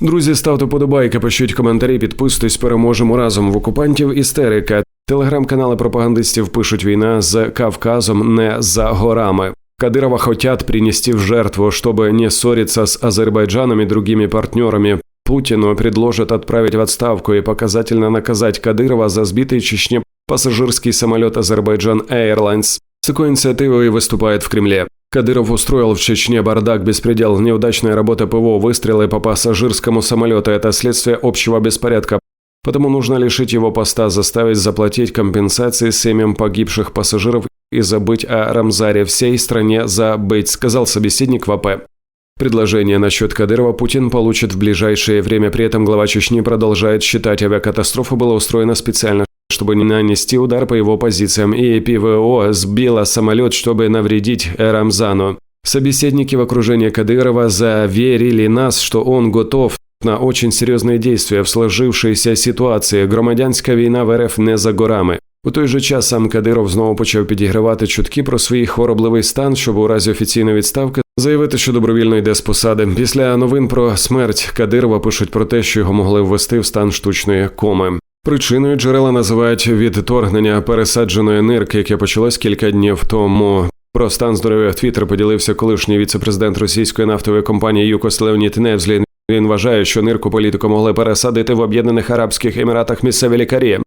Друзі, ставте подобайки, пишіть коментарі, підписуйтесь, переможемо разом в окупантів істерика. Телеграм-канали пропагандистів пишуть війна з Кавказом не за горами. Кадырова хотят принести в жертву, чтобы не ссориться с Азербайджаном и другими партнерами. Путину предложат отправить в отставку и показательно наказать Кадырова за сбитый в Чечне пассажирский самолет Азербайджан Airlines. С такой инициативой выступает в Кремле. Кадыров устроил в Чечне бардак, беспредел, неудачная работа ПВО, выстрелы по пассажирскому самолету – это следствие общего беспорядка. Потому нужно лишить его поста, заставить заплатить компенсации семьям погибших пассажиров и забыть о Рамзаре всей стране забыть, сказал собеседник в АП. Предложение насчет Кадырова Путин получит в ближайшее время. При этом глава Чечни продолжает считать, авиакатастрофа была устроена специально, чтобы не нанести удар по его позициям, и ПВО сбила самолет, чтобы навредить Рамзану. Собеседники в окружении Кадырова заверили нас, что он готов на очень серьезные действия в сложившейся ситуації. Громадянська війна в РФ не за горами. У той же час сам Кадиров знову почав підігравати чутки про свій хворобливий стан, щоб у разі офіційної відставки заявити, що добровільно йде з посади. Після новин про смерть Кадирова пишуть про те, що його могли ввести в стан штучної коми. Причиною джерела називають відторгнення пересадженої нирки, яке почалось кілька днів тому. Про стан здоров'я в Твіттер поділився колишній віце-президент російської нафтової компанії ЮКОС Леонід Невзлін. Він вважає, що нирку політику могли пересадити в Об'єднаних Арабських Еміратах місцеві лікарі.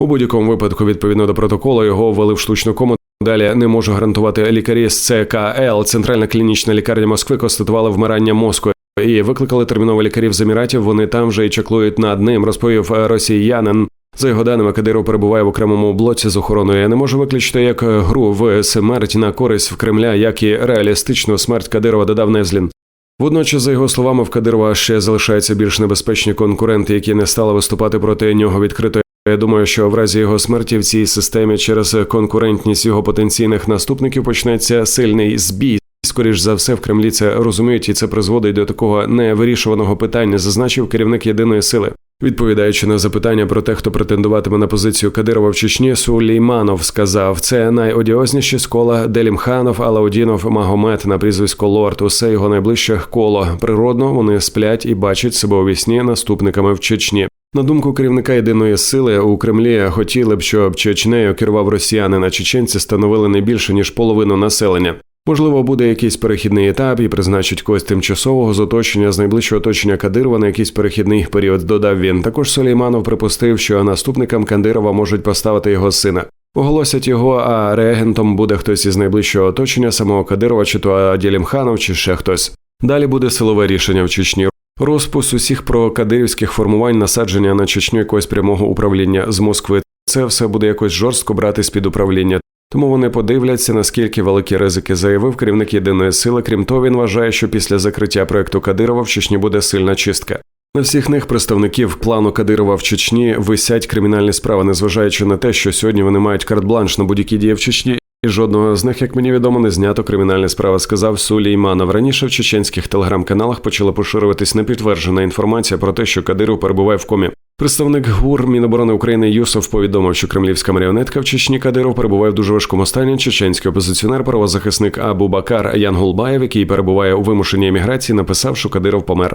У будь-якому випадку, відповідно до протоколу, його ввели в штучну кому. Далі не можу гарантувати лікарі з ЦКЛ. Центральна клінічна лікарня Москви констатувала вмирання мозку і викликали терміново лікарів з Еміратів. Вони там вже і чеклують над ним, розповів росіянин. За його даними, Кадиров перебуває в окремому блоці з охороною. Я не можу виключити як гру в смерть на користь в Кремля, як і реалістичну смерть Кадирова додав Незлін. Водночас, за його словами, в Кадирова ще залишаються більш небезпечні конкуренти, які не стали виступати проти нього відкрито. Я думаю, що в разі його смерті в цій системі через конкурентність його потенційних наступників почнеться сильний збій. Скоріш за все, в Кремлі це розуміють, і це призводить до такого невирішуваного питання, зазначив керівник єдиної сили. Відповідаючи на запитання про те, хто претендуватиме на позицію Кадирова в Чечні, Сулейманов сказав: це найодіозніші з кола Делімханов, Алаудінов, Магомед на прізвисько Лорд. Усе його найближче коло. Природно вони сплять і бачать себе у вісні наступниками в Чечні. На думку керівника єдиної сили у Кремлі хотіли б, щоб Чечнею керував росіянин, а чеченці становили не більше ніж половину населення. Можливо, буде якийсь перехідний етап і призначить когось тимчасового з оточення з найближчого оточення Кадирова на якийсь перехідний період. Додав він. Також Сулейманов припустив, що наступникам Кадирова можуть поставити його сина. Оголосять його, а реагентом буде хтось із найближчого оточення самого Кадирова, чи то Аділімханов, чи ще хтось. Далі буде силове рішення в Чечні. Розпус усіх прокадирівських формувань насадження на Чечню якогось прямого управління з Москви. Це все буде якось жорстко братись під управління. Тому вони подивляться, наскільки великі ризики заявив керівник єдиної сили. Крім того, він вважає, що після закриття проекту Кадирова в Чечні буде сильна чистка. На всіх них представників плану Кадирова в Чечні висять кримінальні справи, незважаючи на те, що сьогодні вони мають карт-бланш на будь-які дії в Чечні. І жодного з них, як мені відомо, не знято кримінальні справи, сказав Сулейманов. Раніше в чеченських телеграм-каналах почала поширюватись непідтверджена інформація про те, що Кадиров перебуває в комі. Представник ГУР Міноборони України Юсов повідомив, що кремлівська маріонетка в Чечні Кадиров перебуває в дуже важкому стані. Чеченський опозиціонер, правозахисник Абу Бакар Янгулбаєв, який перебуває у вимушеній еміграції, написав, що Кадиров помер.